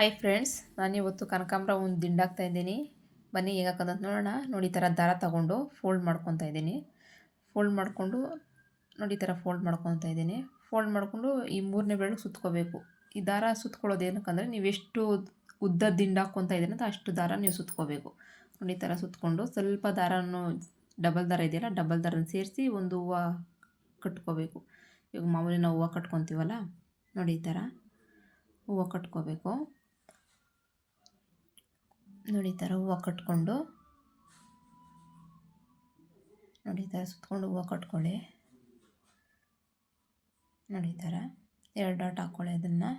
Hi friends ನಾನು ಇವತ್ತು ಕನಕಾಂಬರ ಒಂದು ದಿಂಡಾಗ್ತಾ ಇದ್ದೀನಿ. ಬನ್ನಿ ಈಗ ಹಾಕೋದಂತ ನೋಡೋಣ, ನೋಡಿ ಈ ಥರ ದಾರ ತಗೊಂಡು ಫೋಲ್ಡ್ ಮಾಡ್ಕೊತಾ ಇದ್ದೀನಿ. ಫೋಲ್ಡ್ ಮಾಡಿಕೊಂಡು, ನೋಡಿ ಈ ಥರ ಫೋಲ್ಡ್ ಮಾಡ್ಕೊತಾ ಇದ್ದೀನಿ. ಫೋಲ್ಡ್ ಮಾಡಿಕೊಂಡು ಈ ಮೂರನೇ ಬೆರಳು ಸುತ್ಕೋಬೇಕು. ಈ ದಾರ ಸುತ್ಕೊಳ್ಳೋದು ಏನಕ್ಕಂದರೆ ನೀವು ಎಷ್ಟು ಉದ್ದ ದಿಂಡು ಇದ್ದೀನಿ ಅಂತ ಅಷ್ಟು ದಾರ ನೀವು ಸುತ್ಕೋಬೇಕು. ನೋಡಿ ಈ ಥರ ಸುತ್ಕೊಂಡು ಸ್ವಲ್ಪ ದಾರನೂ ಡಬಲ್ ದಾರ ಇದೆಯಲ್ಲ ಡಬಲ್ ದಾರನ ಸೇರಿಸಿ ಒಂದು ಹೂವು ಕಟ್ಕೋಬೇಕು. ಇವಾಗ ಮಾಮೂಲಿ ನಾವು ಹೂವು ಕಟ್ಕೊತೀವಲ್ಲ, ನೋಡಿ ಈ ಥರ ಹೂವು ಕಟ್ಕೋಬೇಕು. ನೋಡಿ ಥರ ಹೂವು ಕಟ್ಕೊಂಡು, ನೋಡಿ ಥರ ಸುತ್ಕೊಂಡು ಹೂವು ಕಟ್ಕೊಳ್ಳಿ. ನೋಡಿ ಥರ ಎರಡು ಡಾಟ್ ಹಾಕ್ಕೊಳ್ಳಿ ಅದನ್ನು.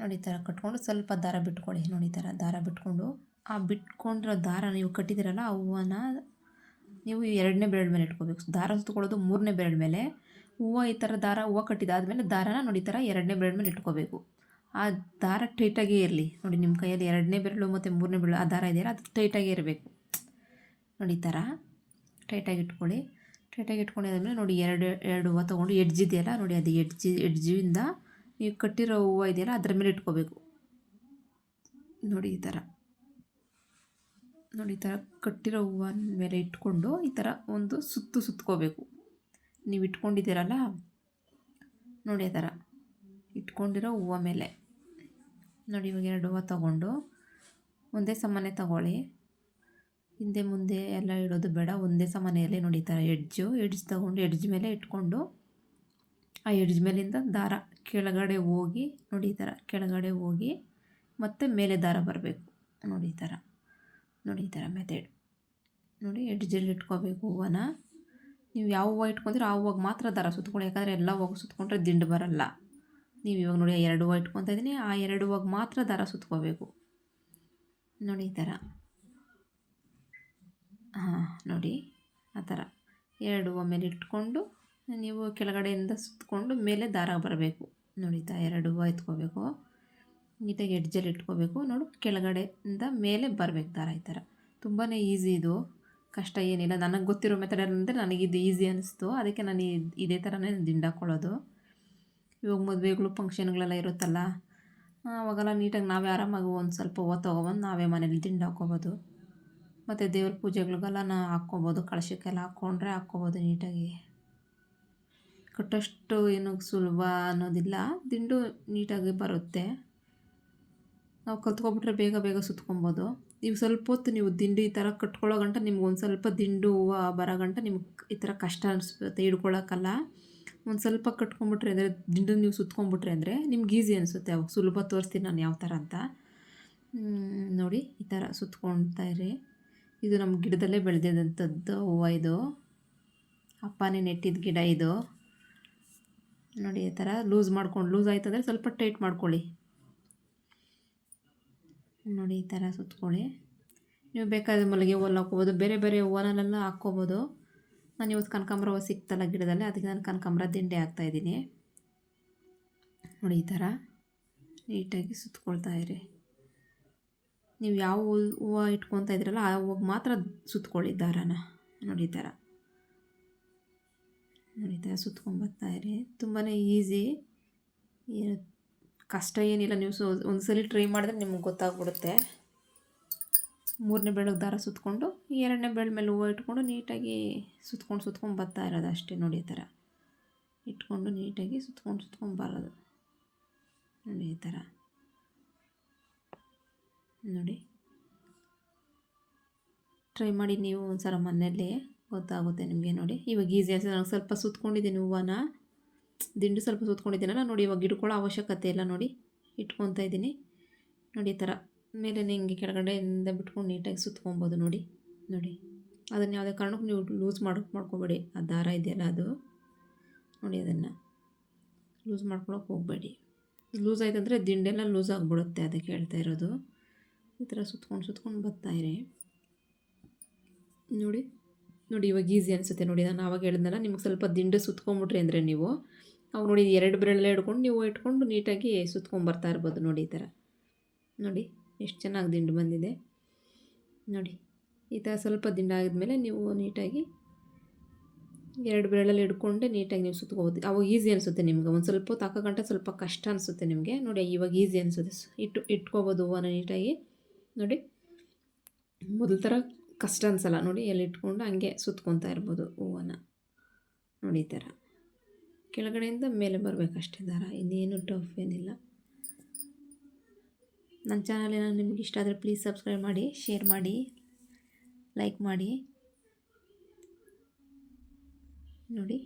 ನೋಡಿ ಥರ ಕಟ್ಕೊಂಡು ಸ್ವಲ್ಪ ದಾರ ಬಿಟ್ಕೊಳ್ಳಿ. ನೋಡಿ ಥರ ದಾರ ಬಿಟ್ಕೊಂಡು, ಆ ಬಿಟ್ಕೊಂಡಿರೋ ದಾರ ನೀವು ಕಟ್ಟಿದ್ದೀರಲ್ಲ, ಆ ಹೂವನ್ನ ನೀವು ಎರಡನೇ ಬೆರಳು ಮೇಲೆ ಇಟ್ಕೋಬೇಕು. ದಾರ ಸುತ್ತಕೊಳ್ಳೋದು ಮೂರನೇ ಬೆರಳು ಮೇಲೆ. ಹೂವು ಈ ಥರ ದಾರ, ಹೂವು ಕಟ್ಟಿದಾದ್ಮೇಲೆ ದಾರನ ನೋಡಿ ಥರ ಎರಡನೇ ಬೆರಳು ಮೇಲೆ ಇಟ್ಕೋಬೇಕು. ಆ ದಾರ ಟೈಟಾಗೇ ಇರಲಿ. ನೋಡಿ ನಿಮ್ಮ ಕೈಯಲ್ಲಿ ಎರಡನೇ ಬೆರಳು ಮತ್ತು ಮೂರನೇ ಬೆರಳು ಆ ದಾರ ಇದೆಯಲ್ಲ ಅದು ಟೈಟಾಗೇ ಇರಬೇಕು. ನೋಡಿ, ಈ ಥರ ಟೈಟಾಗಿ ಇಟ್ಕೊಳ್ಳಿ. ಟೈಟಾಗಿ ಇಟ್ಕೊಂಡಿದ್ದಾದ್ಮೇಲೆ ನೋಡಿ, ಎರಡು ಎರಡು ಹೂವು ತೊಗೊಂಡು ಎಡ್ಜ್ ಇದೆಯಲ್ಲ ನೋಡಿ, ಅದು ಎಡ್ಜ್ ಎಡ್ಜಿಂದ ನೀವು ಕಟ್ಟಿರೋ ಹೂವು ಇದೆಯಲ್ಲ ಅದ್ರ ಮೇಲೆ ಇಟ್ಕೋಬೇಕು. ನೋಡಿ, ಈ ಥರ ನೋಡಿ, ಈ ಥರ ಕಟ್ಟಿರೋ ಹೂವಿನ ಮೇಲೆ ಇಟ್ಕೊಂಡು ಈ ಥರ ಒಂದು ಸುತ್ತು ಸುತ್ಕೋಬೇಕು. ನೀವು ಇಟ್ಕೊಂಡಿದ್ದೀರಲ್ಲ? ನೋಡಿ ಆ ಥರ ಇಟ್ಕೊಂಡಿರೋ ಹೂವು ಮೇಲೆ. ನೋಡಿ ಇವಾಗ ಎರಡು ಹೂವು ತಗೊಂಡು. ಒಂದೇ ಸಮಾನೆ ತಗೊಳ್ಳಿ. ಹಿಂದೆ ಮುಂದೆ ಎಲ್ಲ ಇಡೋದು ಬೇಡ. ಒಂದೇ ಸಮಾನೆಯಲ್ಲೇ ನೋಡಿ ಥರ ಎಡ್ಜು ಎಡ್ಜ್ ತಗೊಂಡು ಎಡ್ಜ್ ಮೇಲೆ ಇಟ್ಕೊಂಡು, ಆ ಎಡ್ಜ್ ಮೇಲಿಂದ ದಾರ ಕೆಳಗಡೆ ಹೋಗಿ ನೋಡಿ ಈ ಥರ ಕೆಳಗಡೆ ಹೋಗಿ ಮತ್ತು ಮೇಲೆ ದಾರ ಬರಬೇಕು. ನೋಡಿ ಈ ಥರ ನೋಡಿ ಈ ಥರ ಮೆಥಡ್ ನೋಡಿ ಎಡ್ಜಲ್ಲಿ ಇಟ್ಕೋಬೇಕು ಹೂವನ. ನೀವು ಯಾವ ಹೂವು ಇಟ್ಕೊಂತೀರೋ ಆ ಹೂವಾಗ ಮಾತ್ರ ದಾರ ಸುತ್ಕೊಳ್ಳಿ. ಯಾಕಂದರೆ ಎಲ್ಲ ಹೋಗಿ ಸುತ್ಕೊಂಡ್ರೆ ದಿಂಡು ಬರಲ್ಲ. ನೀವು ಇವಾಗ ನೋಡಿ ಎರಡು ಹೂವು ಇಟ್ಕೊತಾ ಇದ್ದೀನಿ. ಆ ಎರಡು ಹೂವಾಗ ಮಾತ್ರ ದಾರ ಸುತ್ಕೋಬೇಕು. ನೋಡಿ ಈ ಥರ ಹಾಂ, ನೋಡಿ ಆ ಥರ ಎರಡು ಹೂವು ಮೇಲೆ ಇಟ್ಕೊಂಡು ನೀವು ಕೆಳಗಡೆಯಿಂದ ಸುತ್ತಕೊಂಡು ಮೇಲೆ ದಾರ ಬರಬೇಕು. ನೋಡಿ ತಾ ಎರಡು ಹೂವು ಎತ್ಕೋಬೇಕು. ನೀಟಾಗಿ ಎಡ್ಜಲ್ಲಿ ಇಟ್ಕೋಬೇಕು. ನೋಡು ಕೆಳಗಡೆಯಿಂದ ಮೇಲೆ ಬರಬೇಕು ದಾರ ಈ ಥರ ತುಂಬಾ ಈಸಿ ಇದು. ಕಷ್ಟ ಏನಿಲ್ಲ. ನನಗೆ ಗೊತ್ತಿರೋ ಮೆಥಡ್ ಅಂದರೆ ನನಗಿದು ಈಸಿ ಅನ್ನಿಸ್ತು ಅದಕ್ಕೆ ನಾನು ಇದೇ ಥರನೇ ದಿಂಡಾಕೊಳ್ಳೋದು ಇವಾಗ ಮದುವೆಗಳು ಫಂಕ್ಷನ್ಗಳೆಲ್ಲ ಇರುತ್ತಲ್ಲ ಅವಾಗೆಲ್ಲ ನೀಟಾಗಿ ನಾವೇ ಆರಾಮಾಗಿ ಒಂದು ಸ್ವಲ್ಪ ಹೂವು ತೊಗೊಬಂದು ನಾವೇ ಮನೇಲಿ ದಿಂಡು ಹಾಕ್ಕೊಬೋದು. ಮತ್ತು ದೇವ್ರ ಪೂಜೆಗಳಿಗೆಲ್ಲ ನಾ ಹಾಕ್ಕೊಬೋದು, ಕಳಶಕ್ಕೆಲ್ಲ ಹಾಕ್ಕೊಂಡ್ರೆ ಹಾಕ್ಕೊಬೋದು ನೀಟಾಗಿ. ಕಟ್ಟಷ್ಟು ಏನು ಸುಲಭ ಅನ್ನೋದಿಲ್ಲ ದಿಂಡು ನೀಟಾಗಿ ಬರುತ್ತೆ. ನಾವು ಕಲ್ತ್ಕೊಬಿಟ್ರೆ ಬೇಗ ಬೇಗ ಸುತ್ಕೊಬೋದು. ಈಗ ಸ್ವಲ್ಪ ಹೊತ್ತು ನೀವು ದಿಂಡು ಈ ಥರ ಕಟ್ಕೊಳ್ಳೋ ಗಂಟ ನಿಮ್ಗೆ ಒಂದು ಸ್ವಲ್ಪ ದಿಂಡು ಹೂವು ಬರೋ ಗಂಟ ನಿಮ್ಗೆ ಈ ಥರ ಕಷ್ಟ ಅನಿಸುತ್ತೆ, ಹಿಡ್ಕೊಳಕ್ಕಲ್ಲ. ಒಂದು ಸ್ವಲ್ಪ ಕಟ್ಕೊಂಬಿಟ್ರೆ ಅಂದರೆ ದಿಂಡು ನೀವು ಸುತ್ಕೊಂಡ್ಬಿಟ್ರೆ ಅಂದರೆ ನಿಮ್ಗೆ ಈಸಿ ಅನಿಸುತ್ತೆ. ಅವಾಗ ಸುಲಭ ತೋರಿಸ್ತೀನಿ ನಾನು ಯಾವ ಥರ ಅಂತ. ನೋಡಿ, ಈ ಥರ ಸುತ್ಕೊಳ್ತಾ ಇರಿ. ಇದು ನಮ್ಮ ಗಿಡದಲ್ಲೇ ಬೆಳೆದಿದ್ದಂಥದ್ದು ಹೂವು ಇದು. ಅಪ್ಪನೇ ನೆಟ್ಟಿದ್ದ ಗಿಡ ಇದು. ನೋಡಿ, ಈ ಥರ ಲೂಸ್ ಮಾಡ್ಕೊಂಡು, ಲೂಸ್ ಆಯ್ತಂದರೆ ಸ್ವಲ್ಪ ಟೈಟ್ ಮಾಡ್ಕೊಳ್ಳಿ. ನೋಡಿ, ಈ ಥರ ಸುತ್ಕೊಳ್ಳಿ. ನೀವು ಬೇಕಾದ ಮಲ್ಲಿಗೆ ಹೂವಲ್ಲಿ ಹಾಕ್ಕೋಬೋದು. ಬೇರೆ ಬೇರೆ ಹೂವನಲ್ಲೆಲ್ಲ ಹಾಕ್ಕೋಬೋದು. ನಾನು ಇವತ್ತು ಕನಕಾಂಬರ ಹೂವು ಸಿಕ್ತಲ್ಲ ಗಿಡದಲ್ಲಿ, ಅದಕ್ಕೆ ನಾನು ಕನಕಾಂಬರ ದಿಂಡೆ ಹಾಕ್ತಾಯಿದ್ದೀನಿ ನೋಡಿ ಈ ಥರ ನೀಟಾಗಿ ಸುತ್ತಕೊಳ್ತಾ ಇರಿ. ನೀವು ಯಾವ ಹೂವು ಇಟ್ಕೊತಾ ಇದ್ದೀರಲ್ಲ ಆ ಹೂವಾಗ ಮಾತ್ರ ಸುತ್ತಕೊಳ್ಳಿ ನೋಡಿ ಈ ಥರ. ನೋಡಿ ಥರ ಸುತ್ಕೊಂಬರ್ತಾ ಇರಿ. ತುಂಬಾ ಈಸಿ. ಕಷ್ಟ ಏನಿಲ್ಲ, ನೀವು ಸೊ ಒಂದು ಸಲ ಟ್ರೈ ಮಾಡಿದ್ರೆ ನಿಮ್ಗೆ ಗೊತ್ತಾಗ್ಬಿಡುತ್ತೆ. ಮೂರನೇ ಬೆಳಗ್ಗೆ ದಾರ ಸುತ್ಕೊಂಡು ಎರಡನೇ ಬೆಳೆ ಮೇಲೆ ಹೂವು ಇಟ್ಕೊಂಡು ನೀಟಾಗಿ ಸುತ್ಕೊಂಡು ಸುತ್ಕೊಂಡು ಬರ್ತಾ ಇರೋದು ಅಷ್ಟೇ ನೋಡಿ ಈ ಥರ. ಇಟ್ಕೊಂಡು ನೀಟಾಗಿ ಸುತ್ಕೊಂಡು ಸುತ್ಕೊಂಡು ಬರೋದು ನೋಡಿ ಈ ಥರ. ನೋಡಿ. ಟ್ರೈ ಮಾಡಿ ನೀವು ಒಂದು ಸಲ ಮನೆಯಲ್ಲೇ ಗೊತ್ತಾಗುತ್ತೆ ನಿಮಗೆ ನೋಡಿ. ಇವಾಗ ಈಸಿ ಅನಿಸ್ತದೆ ನಾನು ಸ್ವಲ್ಪ ಸುತ್ಕೊಂಡಿದ್ದೀನಿ ಹೂವನ ದಿಂಡು ಸ್ವಲ್ಪ ಸುತ್ಕೊಂಡಿದ್ದೀನಲ್ಲ ನೋಡಿ, ಇವಾಗ ಇಟ್ಕೊಳ್ಳೋ ಅವಶ್ಯಕತೆ ಇಲ್ಲ ನೋಡಿ. ಇಟ್ಕೊತಾ ಇದ್ದೀನಿ ನೋಡಿ ಈ ಥರ. ಮೇಲೆ ಹಿಂಗೆ ಕೆಳಗಡೆಯಿಂದ ಬಿಟ್ಕೊಂಡು ನೀಟಾಗಿ ಸುತ್ಕೊಬೋದು ನೋಡಿ ನೋಡಿ. ಅದನ್ನು ಯಾವುದೇ ಕಾರಣಕ್ಕೂ ನೀವು ಲೂಸ್ ಮಾಡೋಕೆ ಮಾಡ್ಕೊಬೇಡಿ. ಆ ದಾರ ಇದೆಯಲ್ಲ ಅದು. ನೋಡಿ ಅದನ್ನು. ಲೂಸ್ ಮಾಡ್ಕೊಳಕ್ಕೆ ಹೋಗಬೇಡಿ. ಲೂಸ್ ಆಯ್ತು ಅಂದರೆ ದಿಂಡೆಲ್ಲ ಲೂಸ್ ಆಗಿಬಿಡುತ್ತೆ ಅದಕ್ಕೆ ಹೇಳ್ತಾ ಇರೋದು. ಈ ಥರ ಸುತ್ಕೊಂಡು ಸುತ್ಕೊಂಡು ಬರ್ತಾಯಿರಿ ನೋಡಿ ನೋಡಿ ಇವಾಗ ಈಸಿ ಅನಿಸುತ್ತೆ ನೋಡಿ. ನಾನು ಆವಾಗ ಹೇಳಿದ್ನಲ್ಲ, ನಿಮ್ಗೆ ಸ್ವಲ್ಪ ದಿಂಡೆ ಸುತ್ಕೊಂಬಿಟ್ರಿ ಅಂದರೆ ನೀವು ಅವಾಗ ನೋಡಿ ಎರಡು ಬೆರಳೆ ಹಿಡ್ಕೊಂಡು ನೀವು ಇಟ್ಕೊಂಡು ನೀಟಾಗಿ ಸುತ್ಕೊಂಬರ್ತಾ ಇರ್ಬೋದು ನೋಡಿ ಈ ಥರ. ನೋಡಿ. ಎಷ್ಟು ಚೆನ್ನಾಗಿ ದಿಂಡು ಬಂದಿದೆ. ನೋಡಿ, ಈ ಥರ ಸ್ವಲ್ಪ ದಿಂಡು ಆಗಿದ್ಮೇಲೆ ನೀವು ನೀಟಾಗಿ ಎರಡು ಬೆರಳಲ್ಲಿ ಹಿಡ್ಕೊಂಡೆ ನೀಟಾಗಿ ನೀವು ಸುತ್ಕೋಬೋದು ಅವಾಗ ಈಸಿ ಅನಿಸುತ್ತೆ ನಿಮ್ಗೆ. ಒಂದು ಸ್ವಲ್ಪ ಹೊತ್ತು ಹಾಕೋ ಗಂಟೆ ಸ್ವಲ್ಪ ಕಷ್ಟ ಅನಿಸುತ್ತೆ ನಿಮಗೆ. ನೋಡಿ, ಇವಾಗ ಈಸಿ ಅನಿಸುತ್ತೆ. ಇಟ್ಟು, ಇಟ್ಕೋಬೋದು ಹೂವನ ನೀಟಾಗಿ. ನೋಡಿ, ಮೊದಲ ಥರ ಕಷ್ಟ ಅನಿಸಲ್ಲ. ನೋಡಿ, ಎಲ್ಲಿ ಇಟ್ಕೊಂಡು ಹಂಗೆ ಸುತ್ಕೊತಾ ಇರ್ಬೋದು ಹೂವನ್ನು ನೋಡಿ, ಈ ಥರ. ಕೆಳಗಡೆಯಿಂದ ಮೇಲೆ ಬರಬೇಕಷ್ಟೇ ದಾರ. ಇನ್ನೇನು ಟಫ್ ಏನಿಲ್ಲ. ನನ್ನ ಚಾನಲ್ ಏನಾದ್ರು ನಿಮ್ಗೆ ಇಷ್ಟ ಆದರೆ ಪ್ಲೀಸ್ ಸಬ್ಸ್ಕ್ರೈಬ್ ಮಾಡಿ ಶೇರ್ ಮಾಡಿ ಲೈಕ್ ಮಾಡಿ. ನೋಡಿ.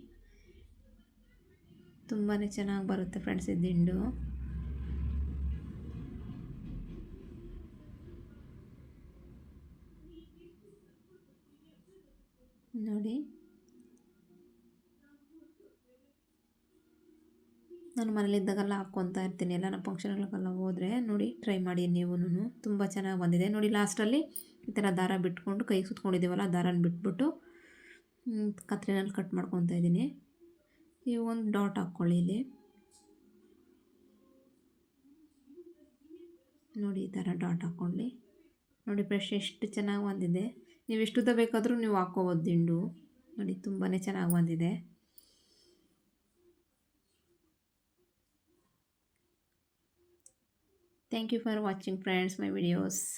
ತುಂಬಾ ಚೆನ್ನಾಗಿ ಬರುತ್ತೆ ಫ್ರೆಂಡ್ಸ್ ಇದು ದಿಂಡು ನೋಡಿ. ನಾನು ಮನೇಲಿದ್ದಾಗೆಲ್ಲ ಹಾಕ್ಕೊತಾ ಇರ್ತೀನಿ. ಎಲ್ಲ ನಮ್ಮ ಫಂಕ್ಷನ್ಗಳಿಗೆಲ್ಲ ಹೋದರೆ ನೋಡಿ ಟ್ರೈ ಮಾಡಿ ನೀವು ತುಂಬ ಚೆನ್ನಾಗಿ ಬಂದಿದೆ. ನೋಡಿ ಲಾಸ್ಟಲ್ಲಿ ಈ ಥರ ದಾರ ಬಿಟ್ಕೊಂಡು ಕೈ ಸುತ್ಕೊಂಡಿದ್ದೀವಲ್ಲ ದಾರನ ಬಿಟ್ಬಿಟ್ಟು ಕತ್ರಿನಲ್ಲಿ ಕಟ್ ಮಾಡ್ಕೊತಾ ಇದ್ದೀನಿ. ಈ ಒಂದು ಡಾಟ್ ಹಾಕ್ಕೊಳ್ಳಿ ಇಲ್ಲಿ. ನೋಡಿ ಈ ಥರ ಡಾಟ್ ಹಾಕ್ಕೊಳ್ಳಿ. ನೋಡಿ ಫ್ರೆಶ್ ಎಷ್ಟು ಚೆನ್ನಾಗಿ ಬಂದಿದೆ. ನೀವು ಎಷ್ಟು ಬೇಕಾದರೂ ನೀವು ಹಾಕ್ಕೋಬೋದು ದಿಂಡು. ನೋಡಿ ತುಂಬಾ ಚೆನ್ನಾಗಿ ಬಂದಿದೆ. Thank you for watching friends my videos.